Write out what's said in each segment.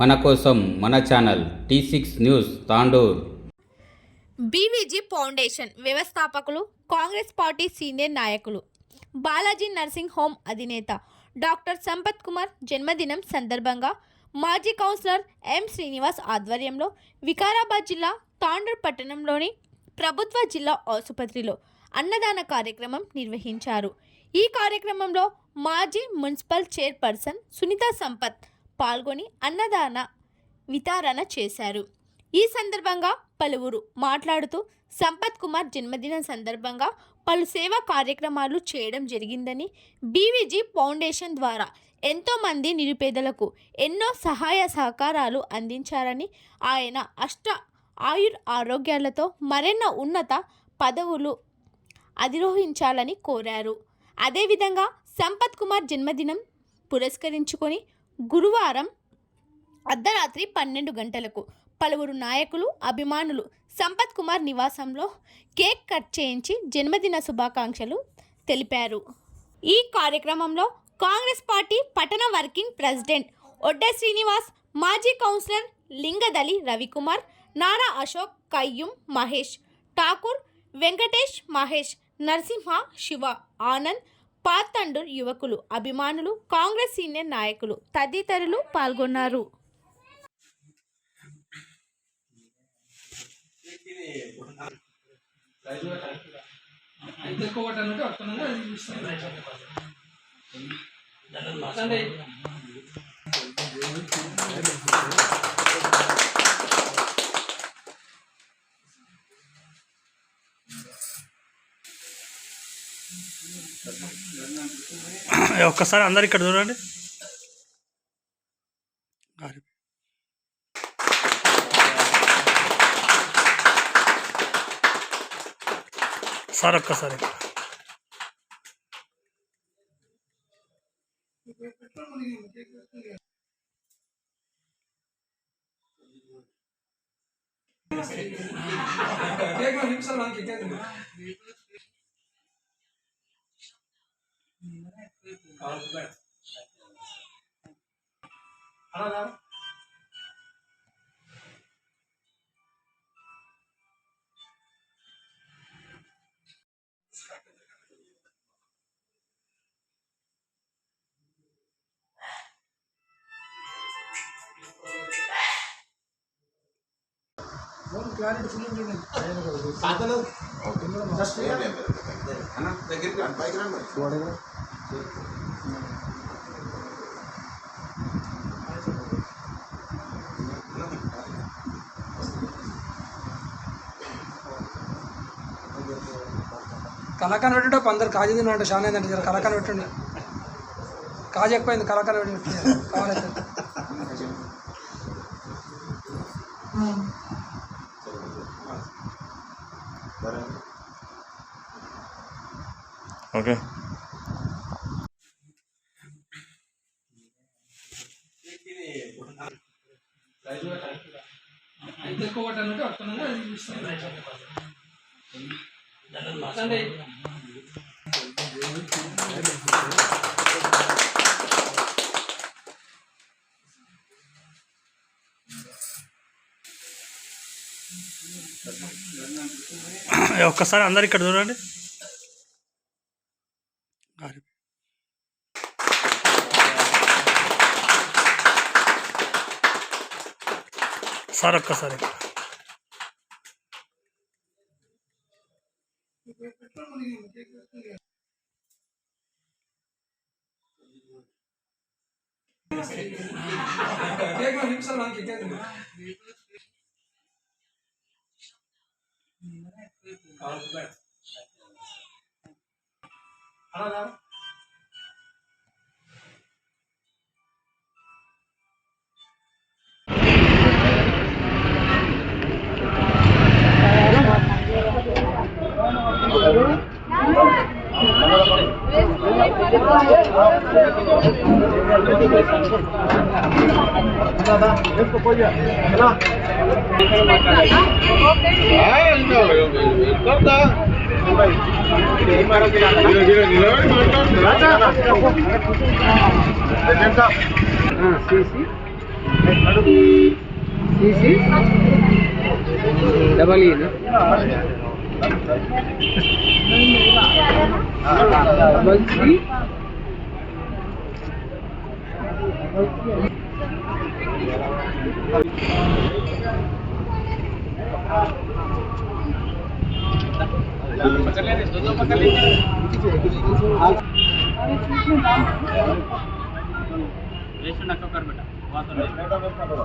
మన కోసం మన channel T six news Tandur. BVG foundation వ్యవస్థాపకులు కాంగ్రెస్ పార్టీ సీనియర్ నాయకులు బాలాజీ నర్సింగ్ హోమ్ అధినేత డాక్టర్ సంపత్ కుమార్ జన్మదినం సందర్భంగా మాజీ కౌన్సిలర్ ఎం శ్రీనివాస్ ఆధ్వర్యంలో వికారాబాద్ జిల్లా తాండూర్ పట్టణంలోని ప్రభుత్వ జిల్లా ఆసుపత్రిలో అన్నదాన కార్యక్రమం నిర్వహించారు. ఈ కార్యక్రమంలో మాజీ మున్సిపల్ చైర్పర్సన్ సునీత సంపత్ పాల్గొని అన్నదాన వితరణ చేశారు. ఈ సందర్భంగా పలువురు మాట్లాడుతూ సంపత్ కుమార్ జన్మదినం సందర్భంగా పలు సేవా కార్యక్రమాలు చేయడం జరిగిందని బీవీజీ ఫౌండేషన్ ద్వారా ఎంతోమంది నిరుపేదలకు ఎన్నో సహాయ సహకారాలు అందించారని ఆయన అష్ట ఆయుర్ ఆరోగ్యాలతో మరెన్నో ఉన్నత పదవులు అధిరోహించాలని కోరారు. అదేవిధంగా సంపత్ కుమార్ జన్మదినం పురస్కరించుకొని గురువారం అర్ధరాత్రి పన్నెండు గంటలకు పలువురు నాయకులు అభిమానులు సంపత్ కుమార్ నివాసంలో కేక్ కట్ చేయించి జన్మదిన శుభాకాంక్షలు తెలిపారు. ఈ కార్యక్రమంలో కాంగ్రెస్ పార్టీ పట్టణ వర్కింగ్ ప్రెసిడెంట్ ఒడ్డే శ్రీనివాస్ మాజీ కౌన్సిలర్ లింగదలి రవికుమార్ నారా అశోక్ కయ్యూం మహేష్ ఠాకూర్ వెంకటేష్ మహేష్ నరసింహ శివ ఆనంద్ పాతండూర్ యువకులు అభిమానులు కాంగ్రెస్ సీనియర్ నాయకులు తదితరులు పాల్గొన్నారు. ఒక్కసారి ఎక్కువ ఇక్కడ చూడండి. అది ఒక్కసారి అంటే ఒక్కసారి అందరు ఇక్కడ చూడండి సార్ ఒక్కసారి కేక్ నిమిషాలు మనకి కేక్ కలకన పెట్టేటప్పుడు అందరు కాజు తిన్నట్టు చాలా ఏంటంటే జర కలకన పెట్టండి. కాజు ఎక్కువైంది కలకన పెట్టి కావాలైతే అయితే ఎక్కువ అది ఒక్కసారి అందరు ఇక్కడ చూడండి. సార్ ఒక్కసారి కేక్ నిమిషాలు మనకి సీసీ సీసీ డబల్ ఈ ಡಬಲ್ ತ್ರೀ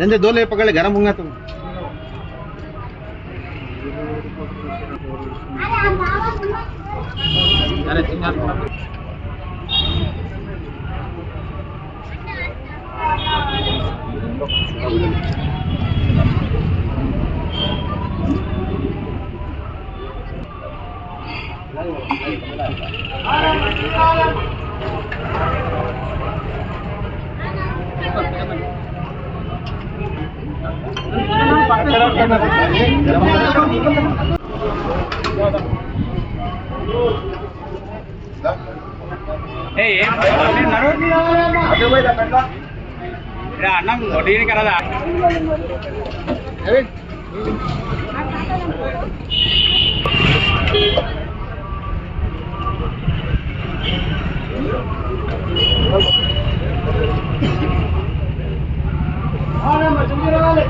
नंदे दो ले पकड़ गरम होगा तुम Ada चिंगार Thank you. అన్నం వడ్డీని కలదా ఆడ మరి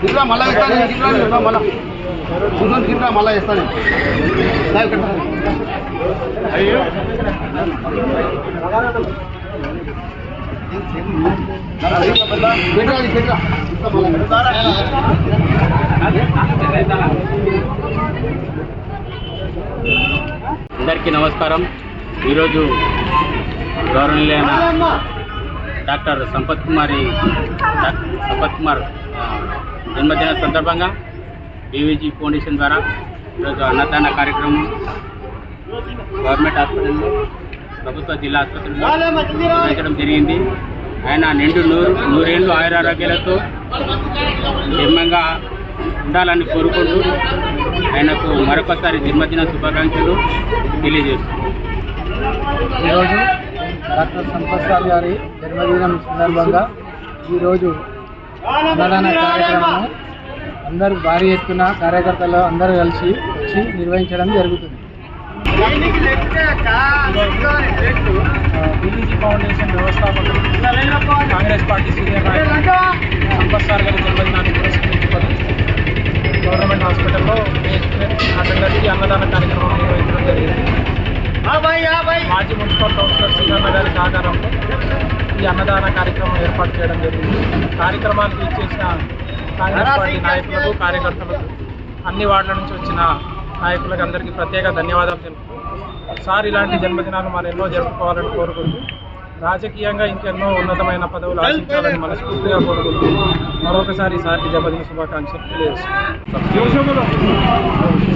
గిట్లా మళ్ళా ఇస్తాను మళ్ళా చూసాను మళ్ళా ఇస్తాను దా అందరికీ నమస్కారం. ఈరోజు గౌరవనీయులైన డాక్టర్ సంపత్ కుమారి సంపత్ కుమార్ జన్మదిన సందర్భంగా బీవీజీ ఫౌండేషన్ ద్వారా ఈరోజు అన్నదాన కార్యక్రమం గవర్నమెంట్ హాస్పిటల్లో ప్రభుత్వ జిల్లా ఆసుపత్రిలో నిర్వహించడం జరిగింది. ఆయన నిండు నూరు నూరేళ్ళు ఆయురారోగ్యాలతో క్షేమంగా ఉండాలని కోరుకుంటూ ఆయనకు మరొకసారి జన్మదిన శుభాకాంక్షలు తెలియజేస్తున్నాను ఈరోజు డాక్టర్ సంపత్ గారి జన్మదినం సందర్భంగా ఈరోజు అన్నదాన కార్యక్రమం అందరూ భారీ ఎత్తున కార్యకర్తలు అందరూ కలిసి వచ్చి నిర్వహించడం జరుగుతుంది. బీబీజీ ఫౌండేషన్ వ్యవస్థాపకులు కాంగ్రెస్ పార్టీ సీనియర్ నాయకులు సంపత్ సార్ గారి జన్మదినాన్ని పురస్కరించుకొని గవర్నమెంట్ హాస్పిటల్లో అటెండర్కి అన్నదాన కార్యక్రమం నిర్వహించడం జరిగింది. మాజీ మున్సిపల్ కౌన్సిలర్ శ్రీనన్న గారి సహకారంతో ఈ అన్నదాన కార్యక్రమం ఏర్పాటు చేయడం జరిగింది. కార్యక్రమానికి ఇచ్చేసిన కాంగ్రెస్ పార్టీ నాయకులకు కార్యకర్తలకు అన్ని వార్డుల నుంచి వచ్చిన నాయకులకు అందరికీ ప్రత్యేక ధన్యవాదాలు తెలుపుతూ సార్ ఇలాంటి జన్మదినాలు మనం ఎన్నో జరుపుకోవాలని కోరుకుంటూ రాజకీయంగా ఇంకెన్నో ఉన్నతమైన పదవులు ఆశించాలని మనస్ఫూర్తిగా కోరుకుంటూ మరొకసారి సార్కి జన్మదిన శుభాకాంక్షలు తెలియజేస్తున్నాను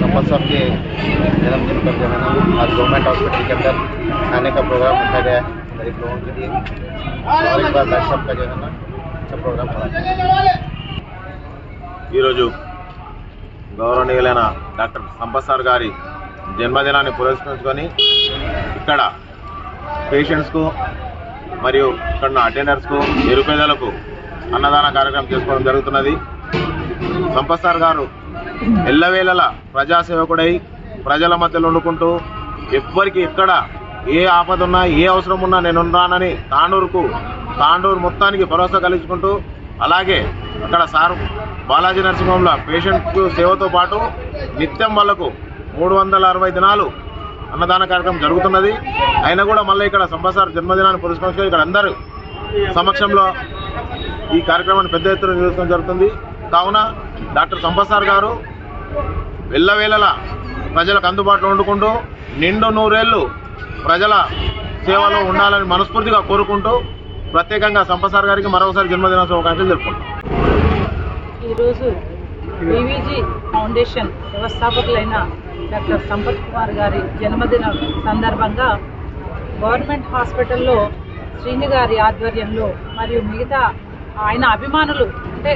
संपत साहब के जन्मदिन पर जो है ना आज गवर्नमेंट हॉस्पिटल के अंदर खाने का प्रोग्राम रखा गया है गरीब लोगों के लिए और एक बार डॉक्टर साहब का जो है ना अच्छा प्रोग्राम करा ఈరోజు గౌరవనీయులైన డాక్టర్ సంపత్ సార్ గారి జన్మదినాన్ని పురస్కరించుకొని ఇక్కడ పేషెంట్స్కు మరియు ఇక్కడ అటెండర్స్కు నిరుపేదలకు అన్నదాన కార్యక్రమం చేసుకోవడం జరుగుతున్నది. సంపత్ సార్ గారు ఎల్లవేళలా ప్రజాసేవకుడై ప్రజల మధ్యలో వండుకుంటూ ఎవ్వరికి ఎక్కడ ఏ ఆపద ఉన్నా ఏ అవసరం ఉన్నా నేను ఉన్నానని తాండూరుకు తాండూరు మొత్తానికి భరోసా కలిగించుకుంటూ అలాగే అక్కడ సార్ బాలాజీ నరసింహంలో పేషెంట్ సేవతో పాటు నిత్యం వాళ్ళకు మూడు వందల అరవై దినాలు అన్నదాన కార్యక్రమం జరుగుతున్నది. అయినా కూడా మళ్ళీ ఇక్కడ సంబసార్ జన్మదినాన్ని పురస్కరించుకొని ఇక్కడ అందరూ సమక్షంలో ఈ కార్యక్రమాన్ని పెద్ద ఎత్తున నిర్వహించడం జరుగుతుంది. కావున డాక్టర్ సంబసార్ గారు వెళ్ళవేళలా ప్రజలకు అందుబాటులో వండుకుంటూ నిండు నూరేళ్ళు ప్రజల సేవలో ఉండాలని మనస్ఫూర్తిగా కోరుకుంటూ ప్రత్యేకంగా సంపసార్ గారికి మరొకసారి జన్మదిన శుభాకాంక్షలు తెలుపుకుంటాం ఈరోజు బీవీజీ ఫౌండేషన్ వ్యవస్థాపకులైన డాక్టర్ సంపత్ కుమార్ గారి జన్మదిన సందర్భంగా గవర్నమెంట్ హాస్పిటల్లో శ్రీని గారి ఆధ్వర్యంలో మరియు మిగతా ఆయన అభిమానులు అంటే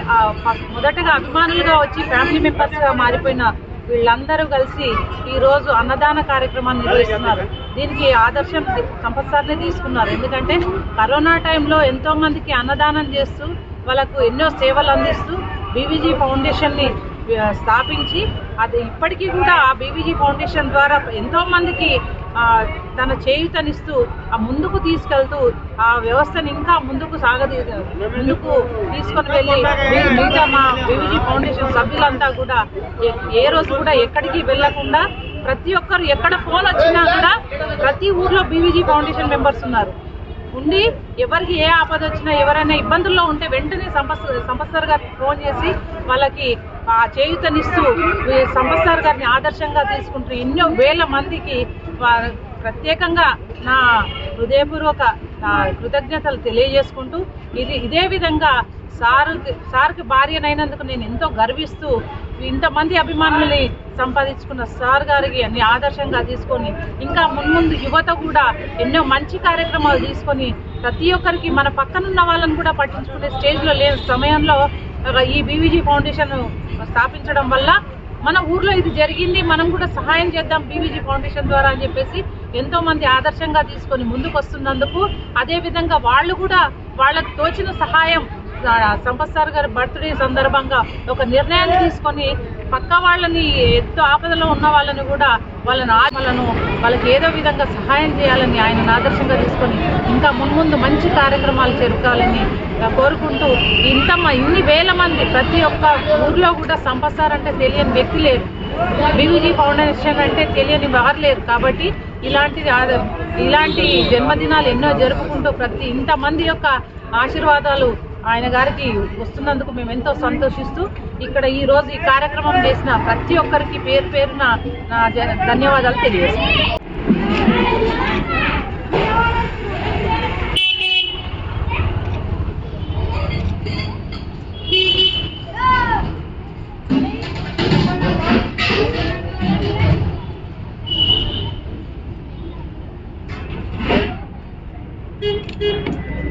మొదటగా అభిమానులుగా వచ్చి ఫ్యామిలీ మెంబర్స్గా మారిపోయిన వీళ్ళందరూ కలిసి ఈరోజు అన్నదాన కార్యక్రమాన్ని నిర్వహిస్తున్నారు. దీనికి ఆదర్శం కంపల్సరీ తీసుకున్నారు. ఎందుకంటే కరోనా టైంలో ఎంతోమందికి అన్నదానం చేస్తూ వాళ్ళకు ఎన్నో సేవలు అందిస్తూ బీవీజీ ఫౌండేషన్ని స్థాపించి అది ఇప్పటికీ కూడా ఆ బీబీజీ ఫౌండేషన్ ద్వారా ఎంతో మందికి తన చేయుతనిస్తూ ఆ ముందుకు తీసుకెళ్తూ ఆ వ్యవస్థను ఇంకా ముందుకు సాగదీ ముందుకు తీసుకొని వెళ్ళి మిగతా మా బీబీజీ ఫౌండేషన్ సభ్యులంతా కూడా ఏ- ఏ రోజు కూడా ఎక్కడికి వెళ్ళకుండా ప్రతి ఒక్కరు ఎక్కడ ఫోన్ వచ్చినా కూడా ప్రతి ఊర్లో బీవీజీ ఫౌండేషన్ మెంబర్స్ ఉన్నారు. ఉండి ఎవరికి ఏ ఆపద వచ్చినా ఎవరైనా ఇబ్బందుల్లో ఉంటే వెంటనే సంపస్ సంపత్ గారికి ఫోన్ చేసి వాళ్ళకి చేయుతనిస్తూ ఈ గారిని ఆదర్శంగా తీసుకుంటూ ఎన్నో వేల మందికి ప్రత్యేకంగా నా హృదయపూర్వక కృతజ్ఞతలు తెలియజేసుకుంటూ ఇది ఇదే విధంగా సారు సార్కి భార్యనైనందుకు నేను ఎంతో గర్విస్తూ ఇంతమంది అభిమానుల్ని సంపాదించుకున్న సార్ గారికి అన్ని ఆదర్శంగా తీసుకొని ఇంకా మున్ముందు యువత కూడా ఎన్నో మంచి కార్యక్రమాలు తీసుకొని ప్రతి ఒక్కరికి మన పక్కనున్న వాళ్ళని కూడా పట్టించుకునే స్టేజ్లో లేని సమయంలో ఈ బీవీజీ ఫౌండేషన్ స్థాపించడం వల్ల మన ఊర్లో ఇది జరిగింది మనం కూడా సహాయం చేద్దాం బీవీజీ ఫౌండేషన్ ద్వారా అని చెప్పేసి ఎంతో మంది ఆదర్శంగా తీసుకొని ముందుకు వస్తున్నందుకు అదేవిధంగా వాళ్ళు కూడా వాళ్ళకు తోచిన సహాయం సంపత్ సార్ గారి బర్త్డే సందర్భంగా ఒక నిర్ణయాన్ని తీసుకొని పక్క వాళ్ళని ఎంతో ఆపదలో ఉన్న వాళ్ళని కూడా వాళ్ళను ఆ- వాళ్ళను వాళ్ళకి ఏదో విధంగా సహాయం చేయాలని ఆయన ఆదర్శంగా తీసుకొని ఇంకా మున్ముందు మంచి కార్యక్రమాలు జరగాలని కోరుకుంటూ ఇంత మ- ఇన్ని వేల మంది ప్రతి ఒక్క ఊర్లో కూడా సంపత్ అంటే తెలియని వ్యక్తి లేరు. బీవీజీ ఫౌండేషన్ అంటే తెలియని వారు లేరు. కాబట్టి ఇలాంటిది ఇలాంటి జన్మదినాలు ఎన్నో జరుపుకుంటూ ప్రతి ఇంతమంది యొక్క ఆశీర్వాదాలు ఆయన గారికి వస్తున్నందుకు మేము ఎంతో సంతోషిస్తూ ఇక్కడ ఈ రోజు ఈ కార్యక్రమం చేసిన ప్రతి ఒక్కరికి పేరు పేరున నా ధన్యవాదాలు తెలియజేస్తున్నాను.